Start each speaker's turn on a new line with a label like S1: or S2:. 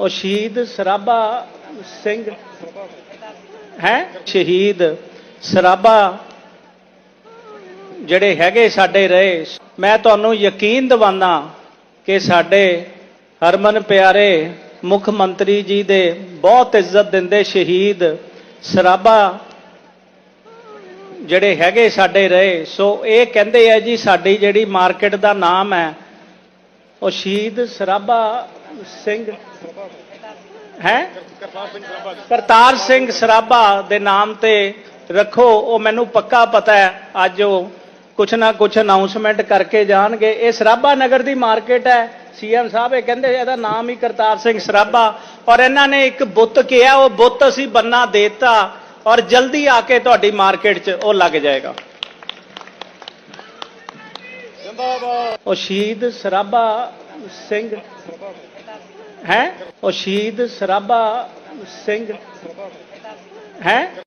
S1: ਉਹ ਸ਼ਹੀਦ ਸਰਾਭਾ ਸਿੰਘ ਹੈ? ਸ਼ਹੀਦ ਸਰਾਭਾ ਜਿਹੜੇ ਹੈਗੇ ਸਾਡੇ ਰਹੇ। ਮੈਂ ਤੁਹਾਨੂੰ ਯਕੀਨ ਦਿਵਾਨਾ ਕਿ ਸਾਡੇ ਹਰਮਨ ਪਿਆਰੇ ਮੁੱਖ ਮੰਤਰੀ ਜੀ ਦੇ ਬਹੁਤ ਇੱਜ਼ਤ ਦਿੰਦੇ ਸ਼ਹੀਦ ਸਰਾਭਾ ਜਿਹੜੇ ਹੈਗੇ ਸਾਡੇ ਰਹੇ। ਸੋ ਇਹ ਕਹਿੰਦੇ ਆ ਜੀ ਸਾਡੀ ਜਿਹੜੀ ਮਾਰਕੀਟ ਦਾ ਨਾਮ ਹੈ, ਉਹ ਸ਼ਹੀਦ ਸਰਾਭਾ ਸਿੰਘ ਹੈ? ਕਰਤਾਰ ਸਿੰਘ ਸਰਾਭਾ ਦੇ ਨਾਮ ਤੇ ਰੱਖੋ ਉਹ ਮੈਨੂੰ ਪੱਕਾ ਪਤਾ ਹੈ ਅੱਜ ਉਹ ਕੁਛ ਨਾ ਕੁਛ ਅਨਾਉਂਸਮੈਂਟ ਕਰਕੇ ਜਾਣਗੇ। ਇਹ ਸਰਾਭਾ ਨਗਰ ਦੀ ਮਾਰਕੀਟ ਹੈ। ਸੀਐਮ ਸਾਹਿਬ ਇਹ ਕਹਿੰਦੇ ਇਹਦਾ ਨਾਮ ਹੀ ਕਰਤਾਰ ਸਿੰਘ ਸਰਾਭਾ। ਔਰ ਇਹਨਾਂ ਨੇ ਇੱਕ ਬੁੱਤ ਕਿਹਾ ਉਹ ਬੁੱਤ ਅਸੀਂ ਬੰਨਾ ਦੇਤਾ ਔਰ ਜਲਦੀ ਆ ਕੇ ਤੁਹਾਡੀ ਮਾਰਕੀਟ 'ਚ ਉਹ ਲੱਗ ਜਾਏਗਾ। ਉਹ ਸ਼ਹੀਦ ਸਰਾਭਾ ਸਿੰਘ। ਹੈ? ਉਹ ਸ਼ਹੀਦ ਸਰਾਭਾ ਸਿੰਘ। ਹੈ?